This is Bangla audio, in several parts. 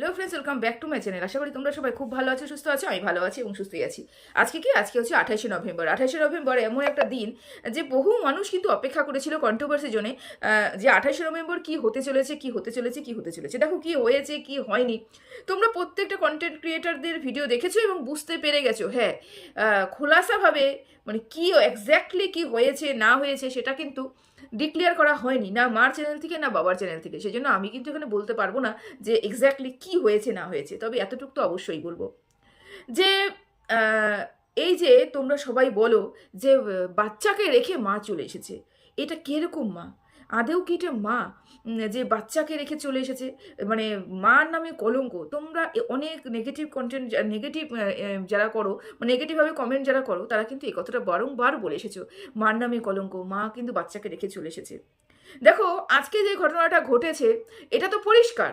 Hello friends welcome back to my channel আশা করি তোমরা সবাই খুব ভালো আছো, সুস্থ আছো, আমি ভালো আছি এবং সুস্থই আছি। আজকে কি? আজকে হচ্ছে আঠাশে নভেম্বর। আঠাশে নভেম্বর এমন একটা দিন যে বহু মানুষ কিন্তু অপেক্ষা করেছিল কন্ট্রোভার্সির জন্য যে আঠাশে নভেম্বর কি হতে চলেছে, কি হতে চলেছে, কি হতে চলেছে। দেখো কি হয়েছে, কি হয়নি। তোমরা প্রত্যেকটা কন্টেন্ট ক্রিয়েটারদের ভিডিও দেখেছ এবং বুঝতে পেরে গেছো। হ্যাঁ খোলাসাভাবে মানে কি এক্স্যাক্টলি কি হয়েছে, না হয়েছে, সেটা কিন্তু ডিক্লেয়ার করা হয়নি, না মার চ্যানেল থেকে, না বাবার চ্যানেল থেকে। সেজন্য আমি কিন্তু এখানে বলতে পারব না যে এক্স্যাক্টলি কি হয়েছে, না হয়েছে, তবে এতটুকু তো অবশ্যই বলব। যে এই যে তোমরা সবাই বলো যে, বাচ্চাকে রেখে মা চলে এসেছে, এটা কীরকম মা? আদেও কি এটা মা? যে বাচ্চাকে রেখে চলে এসেছে মানে মার নামে কলঙ্ক। তোমরা অনেক নেগেটিভ কন্টেন্ট নেগেটিভ যারা করো নেগেটিভভাবে কমেন্ট যারা করো, তারা কিন্তু এই কথাটা বারংবার বলে এসেছ। মার নামে কলঙ্ক, মা কিন্তু বাচ্চাকে রেখে চলে এসেছে। দেখো, আজকে যে ঘটনাটা ঘটেছে, এটা তো পরিষ্কার।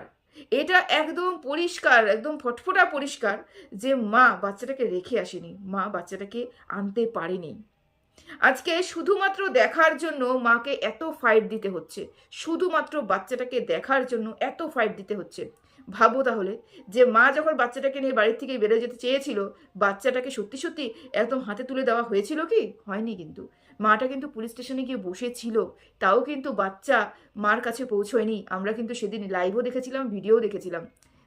এটা একদম পরিষ্কার, একদম ফটফটা পরিষ্কার যে মা বাচ্চাটাকে রেখে আসেনি। মা বাচ্চাটাকে আনতে পারেনি। আজকে শুধুমাত্র দেখার জন্য মাকে এত ফাইট দিতে হচ্ছে। শুধুমাত্র বাচ্চাটাকে দেখার জন্য এত ফাইট দিতে হচ্ছে। ভাবো তাহলে, যে মা যখন বাচ্চাটাকে নিয়ে বাড়ির থেকে বেরোয় যেতে চেয়েছিল, বাচ্চাটাকে সত্যি সত্যি একদম হাতে তুলে দেওয়া হয়েছিল কি? হয়নি কিন্তু। মাটা কিন্তু পুলিশ স্টেশনে গিয়ে বসেছিল। তাও কিন্তু বাচ্চা মার কাছে পৌঁছয়নি। আমরা কিন্তু সেদিন লাইভও দেখেছিলাম ভিডিও দেখেছিলাম।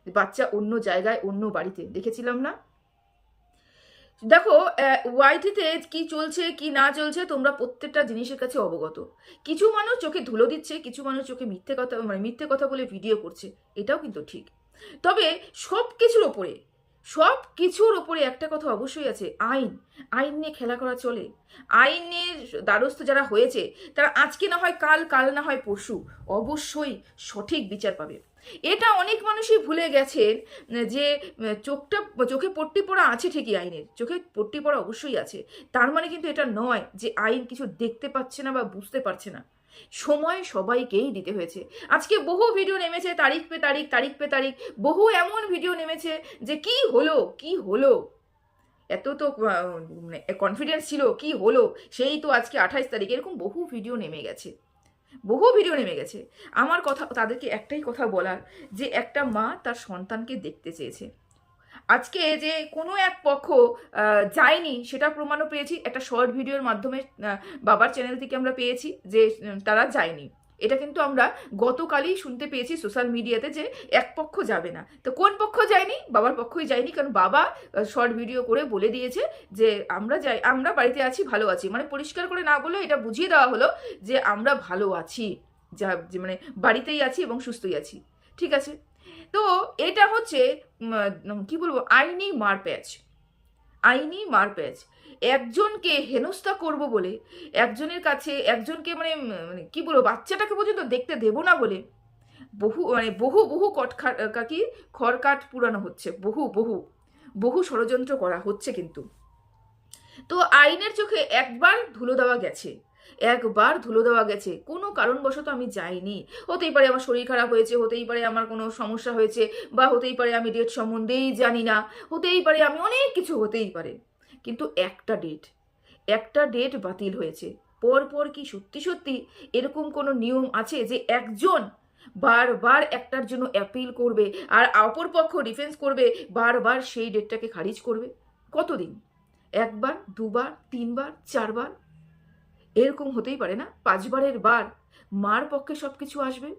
বাচ্চা অন্য জায়গায়, অন্য বাড়িতে। দেখেছিলাম না? দেখো ওয়াইটিতে কি চলছে, কি না চলছে, তোমরা প্রত্যেকটা জিনিসের কাছে অবগত। কিছু মানুষ চোখে ধুলো দিচ্ছে, কিছু মানুষ চোখে মিথ্যে কথা মানে মিথ্যে কথা বলে ভিডিও করছে, এটাও কিন্তু ঠিক। তবে সব কিছুর ওপরে, সব কিছুর ওপরে একটা কথা অবশ্যই আছে, আইন। আইন নিয়ে খেলা করা চলে। আইনের দ্বারস্থ যারা হয়েছে, তারা আজকে না হয় কাল কাল না হয় পরশু, অবশ্যই সঠিক বিচার পাবে। এটা অনেক মানুষই ভুলে গেছেন যে চোখটা, চোখে পট্টি পড়া আছে ঠিকই আইনের, চোখে পট্টি পড়া অবশ্যই আছে। তার মানে কিন্তু এটা নয় যে আইন কিছু দেখতে পাচ্ছে না বা বুঝতে পারছে না। সময় সবাইকেই দিতে হয়েছে। আজকে বহু ভিডিও নেমেছে তারিখ পে তারিখ তারিখ পে তারিখ, বহু এমন ভিডিও নেমেছে যে কি হলো কি হলো? এত তো কনফিডেন্স ছিল, কি হলো? সেই তো আজকে আঠাইশ তারিখ, এরকম বহু ভিডিও নেমে গেছে। বহু ভিডিও নেমে গেছে। আমার কথা, তাদেরকে একটাই কথা বলার যে একটা মা তার সন্তানকে দেখতে চেয়েছে। আজকে যে কোনো এক পক্ষ যায়নি, সেটা প্রমাণও পেয়েছি। একটা শর্ট ভিডিওর মাধ্যমে বাবার চ্যানেল থেকে আমরা পেয়েছি যে তারা যায়নি। এটা কিন্তু আমরা গতকালই শুনতে পেয়েছি সোশ্যাল মিডিয়াতে যে এক পক্ষ যাবে না। তো কোন পক্ষ যায়নি? বাবার পক্ষই যায়নি, কারণ বাবা শর্ট ভিডিও করে বলে দিয়েছে যে আমরা যাই, আমরা বাড়িতে আছি, ভালো আছি। মানে পরিষ্কার করে না বলে এটা বুঝিয়ে দেওয়া হলো যে আমরা ভালো আছি, যা, যে মানে বাড়িতেই আছি এবং সুস্থই আছি। ঠিক আছে? তো এটা হচ্ছে কি বলব, আইনি মারপ্যাচ। আইনি মারপ্যাচ। একজনকে হেনস্থা করব বলে, একজনের কাছে, একজনকে মানে মানে কী বলব, বাচ্চাটাকে পর্যন্ত দেখতে দেব না বলে বহু মানে বহু বহু কট কাকি খড়কাঠ পুরানো হচ্ছে, বহু বহু বহু ষড়যন্ত্র করা হচ্ছে কিন্তু। তো আইনের চোখে একবার ধুলো দেওয়া গেছে। একবার ধুলো দেওয়া গেছে। কোনো কারণবশত আমি যাইনি। হতেই পারে আমার শরীর খারাপ হয়েছে, হতেই পারে আমার কোনো সমস্যা হয়েছে, বা হতেই পারে আমি ডেট সম্বন্ধেই জানি না। হতেই পারে আমি অনেক কিছু হতেই পারে। কিন্তু একটা ডেট একটা ডেট বাতিল হয়েছে। পরপর কি সত্যি সত্যি এরকম কোনো নিয়ম আছে যে একজন বারবার একটার জন্য অ্যাপিল করবে আর অপর পক্ষ ডিফেন্স করবে, বারবার সেই ডেটটাকে খারিজ করবে? কতদিন? একবার, দুবার, তিনবার, চারবার? এরকম হতেই পারে না, পাঁচবারের বার মার পক্ষে সব কিছু আসবে।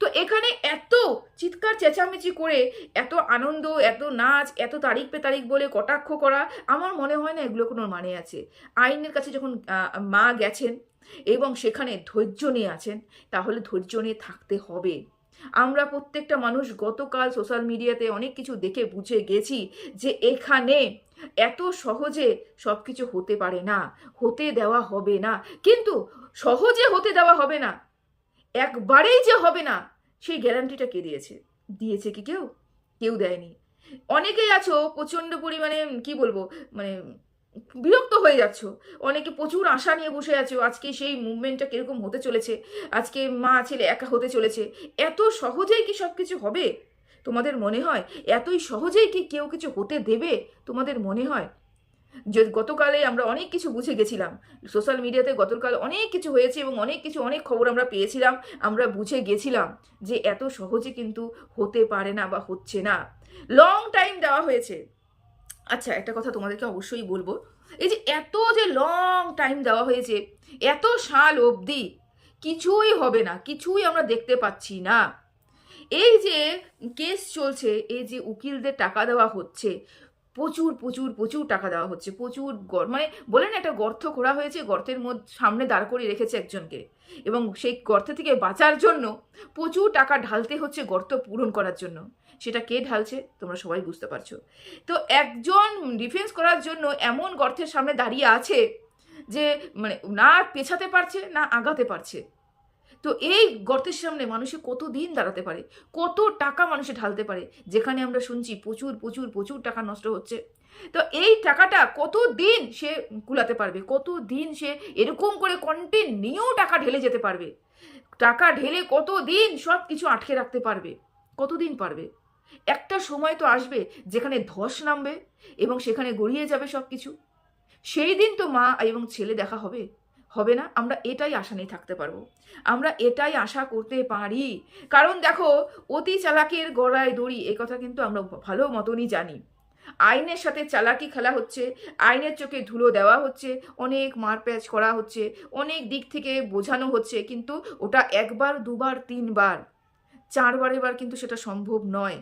তো এখানে এত চিৎকার, চেঁচামেচি করে, এত আনন্দ, এত নাচ, এত তারিখ পে তারিখ বলে কটাক্ষ করা, আমার মনে হয় না এগুলো কোনো মানে আছে। আইনের কাছে যখন মা গেছেন এবং সেখানে ধৈর্য নিয়ে আছেন, তাহলে ধৈর্য নিয়ে থাকতে হবে। আমরা প্রত্যেকটা মানুষ গতকাল সোশ্যাল মিডিয়াতে অনেক কিছু দেখে বুঝে গেছি যে এখানে এত সহজে সব কিছু হতে পারে না, হতে দেওয়া হবে না। কিন্তু সহজে হতে দেওয়া হবে না, একবারেই যে হবে না, সেই গ্যারান্টিটা কে দিয়েছে? দিয়েছে কি কেউ? কেউ দেয়নি। অনেকেই আছো, প্রচণ্ড পরিমাণে কি বলব মানে বিরক্ত হয়ে যাচ্ছ। অনেকে প্রচুর আশা নিয়ে বসে আছো, আজকে সেই মুভমেন্টটা কীরকম হতে চলেছে? আজকে মা ছেলে একা হতে চলেছে। এত সহজেই কি সব কিছু হবে? তোমাদের মনে হয় এতই সহজেই কি কেউ কিছু হতে দেবে? তোমাদের মনে হয়? যে গতকালে আমরা অনেক কিছু বুঝে গেছিলাম। সোশ্যাল মিডিয়াতে গতকাল অনেক কিছু হয়েছে এবং অনেক কিছু, অনেক খবর আমরা পেয়েছিলাম, আমরা বুঝে গেছিলাম যে এত সহজে কিন্তু হতে পারে না বা হচ্ছে না। লং টাইম দেওয়া হয়েছে। আচ্ছা একটা কথা তোমাদেরকে অবশ্যই বলব। এই যে এত যে লং টাইম দেওয়া হয়েছে, এত সাল অবধি কিছুই হবে না, কিছুই আমরা দেখতে পাচ্ছি না। এই যে কেস চলছে, এই যে উকিলদের টাকা দেওয়া হচ্ছে, প্রচুর প্রচুর প্রচুর টাকা দেওয়া হচ্ছে, প্রচুর মানে বলেন একটা গর্ত করা হয়েছে, গর্তের মধ্যে সামনে দাঁড় করিয়ে রেখেছে একজনকে। এবং সেই গর্ত থেকে বাঁচার জন্য প্রচুর টাকা ঢালতে হচ্ছে গর্ত পূরণ করার জন্য। সেটা কে ঢালছে তোমরা সবাই বুঝতে পারছ। তো একজন ডিফেন্স করার জন্য এমন গর্তের সামনে দাঁড়িয়ে আছে যে মানে না পেছাতে পারছে, না আগাতে পারছে। তো এই গর্তের সামনে মানুষে কত দিন দাঁড়াতে পারে? কত টাকা মানুষে ঢালতে পারে? যেখানে আমরা শুনছি প্রচুর প্রচুর প্রচুর টাকা নষ্ট হচ্ছে। তো এই টাকাটা কত দিন সে কুলাতে পারবে? কত দিন সে এরকম করে কন্টিনিউ টাকা ঢেলে যেতে পারবে? টাকা ঢেলে কত দিন সব কিছু আটকে রাখতে পারবে? কতদিন পারবে? একটা সময় তো আসবে যেখানে ধস নামবে এবং সেখানে গড়িয়ে যাবে সব কিছু সেই দিন তো মা এবং ছেলে দেখা হবে। হবে না, আমরা এটাই আশা নিয়ে থাকতে পারব। আমরা এটাই আশা করতে পারি। কারণ দেখো, অতি চালাকের গড়ায় দড়ি, এ কথা কিন্তু আমরা ভালো মতনই জানি। আইনের সাথে চালাকি খেলা হচ্ছে, আইনের চোখে ধুলো দেওয়া হচ্ছে, অনেক মারপ্যাচ করা হচ্ছে, অনেক দিক থেকে বোঝানো হচ্ছে, কিন্তু ওটা একবার, দুবার, তিনবার, চারবার এবার কিন্তু সেটা সম্ভব নয়।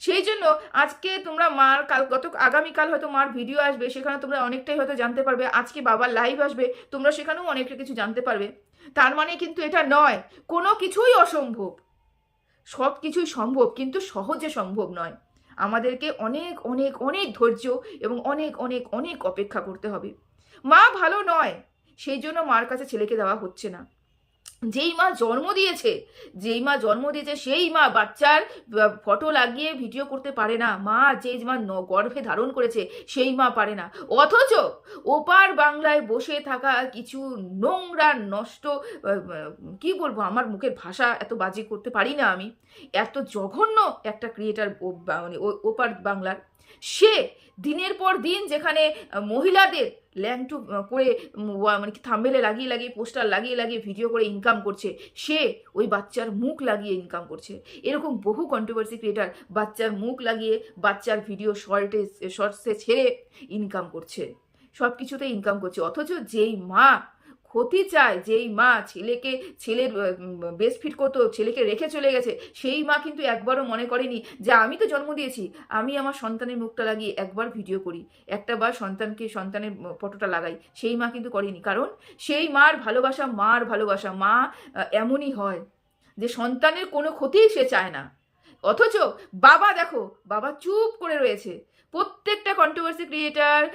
সেই জন্য আজকে তোমরা মার কাল, গত, আগামীকাল হয়তো মার ভিডিও আসবে, সেখানে তোমরা অনেকটাই হয়তো জানতে পারবে, আজকে বাবার লাইভ আসবে, তোমরা সেখানেও অনেকটা কিছু জানতে পারবে। তার মানে কিন্তু এটা নয়, কোনো কিছুই অসম্ভব। সব কিছুই সম্ভব, কিন্তু সহজে সম্ভব নয়। আমাদেরকে অনেক অনেক অনেক ধৈর্য এবং অনেক অনেক অনেক অপেক্ষা করতে হবে। মা ভালো নয়, সেই জন্য মার কাছে ছেলেকে দেওয়া হচ্ছে না। যেই মা জন্ম দিয়েছে, যেই মা জন্ম দিয়েছে সেই মা বাচ্চার ফটো লাগিয়ে ভিডিও করতে পারে না। মা যে মা গর্ভে ধারণ করেছে সেই মা পারে না। অথচ ওপার বাংলায় বসে থাকা কিছু নোংরা, নষ্ট কি বলব, আমার মুখের ভাষা এত বাজি করতে পারি না আমি। এত জঘন্য একটা ক্রিয়েটার মানে ওপার বাংলার। সে দিনের পর দিন যেখানে মহিলাদের ল্যাংটু করে মানে কি থামবেলে লাগিয়ে লাগিয়ে পোস্টার লাগিয়ে লাগিয়ে ভিডিও করে ইনকাম করছে, সে ওই বাচ্চার মুখ লাগিয়ে ইনকাম করছে। এরকম বহু কন্ট্রোভার্সি ক্রিয়েটার বাচ্চার মুখ লাগিয়ে, বাচ্চার ভিডিও শর্টে শর্টসে ছেড়ে ইনকাম করছে। সব কিছুতে ইনকাম করছে। অথচ যেই মা ক্ষতি চায় যেই মা ছেলেকে, ছেলের বেস্ট ফিট করতো, ছেলেকে রেখে চলে গেছে, সেই মা কিন্তু একবারও মনে করেনি যে আমি তো জন্ম দিয়েছি, আমি আমার সন্তানের মুখটা লাগিয়ে একবার ভিডিও করি একটা বার সন্তানকে, সন্তানের ফটোটা লাগাই, সেই মা কিন্তু করেনি। কারণ সেই মার ভালোবাসা মার ভালোবাসা, মা এমনই হয় যে সন্তানের কোনো ক্ষতিই সে চায় না। অথচ বাবা দেখো, বাবা চুপ করে রয়েছে প্রত্যেকটা কন্ট্রোভার্সি ক্রিয়েটার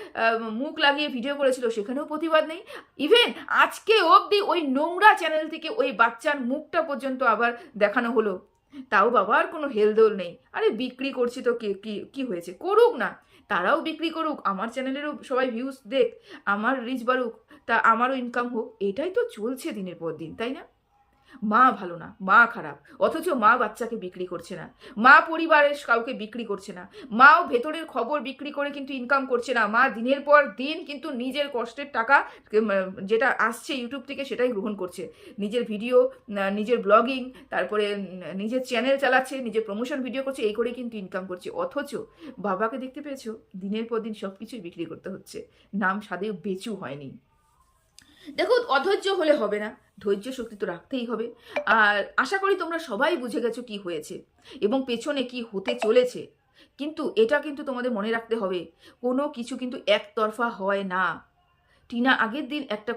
মুখ লাগিয়ে ভিডিও করেছিল, সেখানেও প্রতিবাদ নেই। ইভেন আজকে অবধি ওই নোংরা চ্যানেল থেকে ওই বাচ্চার মুখটা পর্যন্ত আবার দেখানো হলো। তাও বাবার কোনো হেলদোল নেই। আরে বিক্রি করছি তো কে, কি- কি হয়েছে? করুক না। তারাও বিক্রি করুক। আমার চ্যানেলেরও সবাই ভিউজ দেখ। আমার রিচ বাড়ুক। তা আমারও ইনকাম হোক। এটাই তো চলছে দিনের পর দিন, তাই না? মা ভালো না, মা খারাপ। অথচ মা বাচ্চাকে বিক্রি করছে না। মা পরিবারের কাউকে বিক্রি করছে না। মাও ভেতরের খবর বিক্রি করে কিন্তু ইনকাম করছে না। মা দিনের পর দিন কিন্তু নিজের কষ্টের টাকা যেটা আসছে ইউটিউব থেকে সেটাই গ্রহণ করছে। নিজের ভিডিও নিজের ব্লগিং, তারপরে নিজের চ্যানেল চালাচ্ছে, নিজের প্রমোশন ভিডিও করছে, এই করে কিন্তু ইনকাম করছে। অথচ বাবাকে দেখতে পেয়েছ? দিনের পর দিন সব কিছুই বিক্রি করতে হচ্ছে। নাম সাদেও বেচু হয়নি। দেখো, অধৈর্য হলে হবে না। ধৈর্য শক্তি তো রাখতেই হবে। আর আশা করি তোমরা সবাই বুঝে গেছো কি হয়েছে এবং পেছনে কি হতে চলেছে। কিন্তু এটা কিন্তু তোমাদের মনে রাখতে হবে, কোনো কিছু কিন্তু একতরফা হয় না। টিনা আগের দিন একটা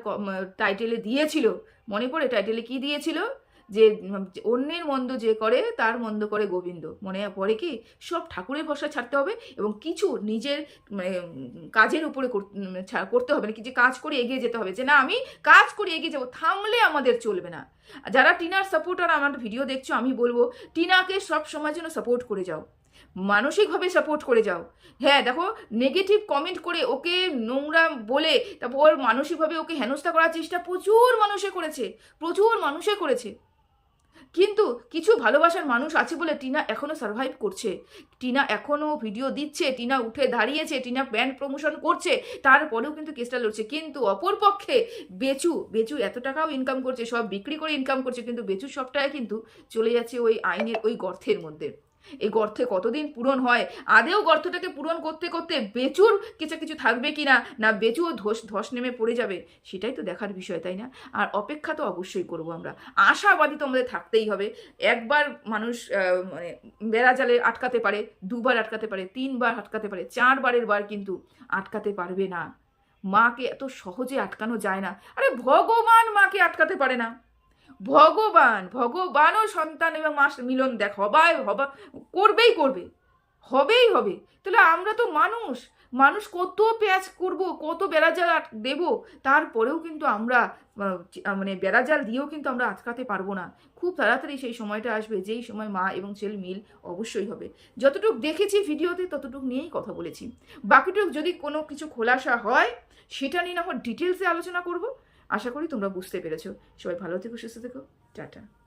টাইটেলে দিয়েছিল। মনে পড়ে টাইটেলে কি দিয়েছিল? যে অন্যের মন্দ যে করে তার মন্দ করে গোবিন্দ। মনে পড়ে কি? সব ঠাকুরের ভরসা ছাড়তে হবে এবং কিছু নিজের মানে, কাজের উপরে ছা- করতে হবে না কি যে কাজ করে এগিয়ে যেতে হবে। যে না আমি কাজ করে এগিয়ে যাব থামলে আমাদের চলবে না। যারা টিনার সাপোর্টার আমার ভিডিও দেখছ আমি বলব টিনাকে সব সময় জন্য সাপোর্ট করে যাও। মানসিকভাবে সাপোর্ট করে যাও। হ্যাঁ দেখো নেগেটিভ কমেন্ট করে ওকে নোংরা বলে তারপর মানসিকভাবে ওকে হেনস্থা করার চেষ্টা প্রচুর মানুষে করেছে। প্রচুর মানুষে করেছে। কিন্তু কিছু ভালোবাসার মানুষ আছে বলে টিনা এখনও সার্ভাইভ করছে। টিনা এখনও ভিডিও দিচ্ছে, টিনা উঠে দাঁড়িয়েছে, টিনা ব্যান্ড প্রমোশন করছে, তারপরেও কিন্তু কেসটা লড়ছে। কিন্তু অপরপক্ষে বেচু বেচু এত টাকাও ইনকাম করছে, সব বিক্রি করে ইনকাম করছে, কিন্তু বেচু সবটাই কিন্তু চলে যাচ্ছে ওই আইনের, ওই গর্থের মধ্যে। এই গর্তে কতদিন পূরণ হয়? আদেও গর্তটাকে পূরণ করতে করতে বেচুর কিছু কিছু থাকবে কি না? না, বেচুও ধস ধস নেমে পড়ে যাবে। সেটাই তো দেখার বিষয়, তাই না? আর অপেক্ষা তো অবশ্যই করব আমরা। আশাবাদী তো আমাদের থাকতেই হবে। একবার মানুষ মানে বেড়া জালে আটকাতে পারে, দুবার আটকাতে পারে, তিনবার আটকাতে পারে, চারবারের বার কিন্তু আটকাতে পারবে না। মাকে এত সহজে আটকানো যায় না। আরে ভগবান মাকে আটকাতে পারে না। ভগবান, ভগবানও সন্তান এবং মাস মিলন দেখ, হবাই, হবা, করবেই করবে, হবেই হবে। তাহলে আমরা তো মানুষ মানুষ কত পেঁয়াজ করব, কত বেড়াজাল দেব, তারপরেও কিন্তু আমরা মানে বেড়াজাল দিয়েও কিন্তু আমরা আটকাতে পারব না। খুব তাড়াতাড়ি সেই সময়টা আসবে, যেই সময় মা এবং ছেলে মিল অবশ্যই হবে। যতটুকু দেখেছি ভিডিওতে, ততটুকু নিয়েই কথা বলেছি। বাকিটুকু যদি কোনো কিছু খোলাসা হয়, সেটা নিয়ে না ডিটেলসে আলোচনা করব। আশা করি তোমরা বুঝতে পেরেছ। সবাই ভালো থেকো সুস্থ থেকো। টাটা।